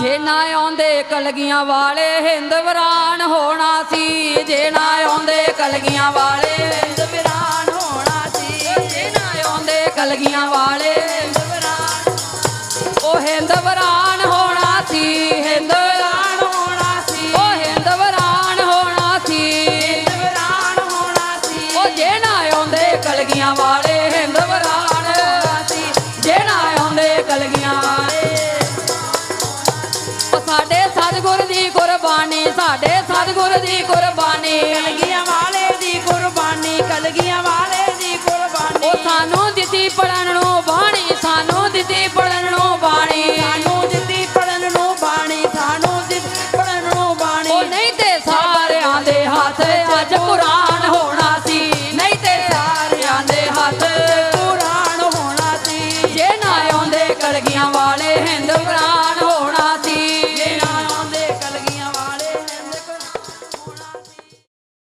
ਜੇ ਨਾ ਆਉਂਦੇ ਕਲਗੀਆਂ ਵਾਲੇ, ਹਿੰਦ ਵਰਾਨ ਹੋਣਾ ਸੀ। ਜੇ ਨਾ ਆਉਂਦੇ ਕਲਗੀਆਂ ਵਾਲੇ, ਹਿੰਦ ਵਰਾਨ ਹੋਣਾ ਸੀ। ਜੇ ਨਾ ਆਉਂਦੇ ਕਲਗੀਆਂ ਵਾਲੇ ਸਾਡੇ ਸਤਿਗੁਰ ਦੀ ਕੁਰਬਾਨੀ ਸਾਡੇ ਸਤਿਗੁਰ ਦੀ ਕੁਰਬਾਨੀ। ਕਲਗੀਆਂ ਵਾਲੇ ਦੀ ਕੁਰਬਾਨੀ ਕਲਗੀਆਂ ਵਾਲੇ ਦੀ ਕੁਰਬਾਨੀ। ਉਹ ਸਾਨੂੰ ਦਿੱਤੀ ਪੜਨ ਨੂੰ ਬਾਣੀ ਸਾਨੂੰ ਦਿੱਤੀ ਪੜਨ ਨੂੰ ਬਾਣੀ। ਸਾਨੂੰ ਦਿੱਤੀ ਪੜਨ ਨੂੰ ਬਾਣੀ ਸਾਨੂੰ ਦਿੱਤੀ ਪੜਨ ਨੂੰ ਬਾਣੀ। ਉਹ ਨਹੀਂ ਤੇ ਸਾਰਿਆਂ ਦੇ ਹੱਥ ਅੱਜ ਕੁਰਾਨ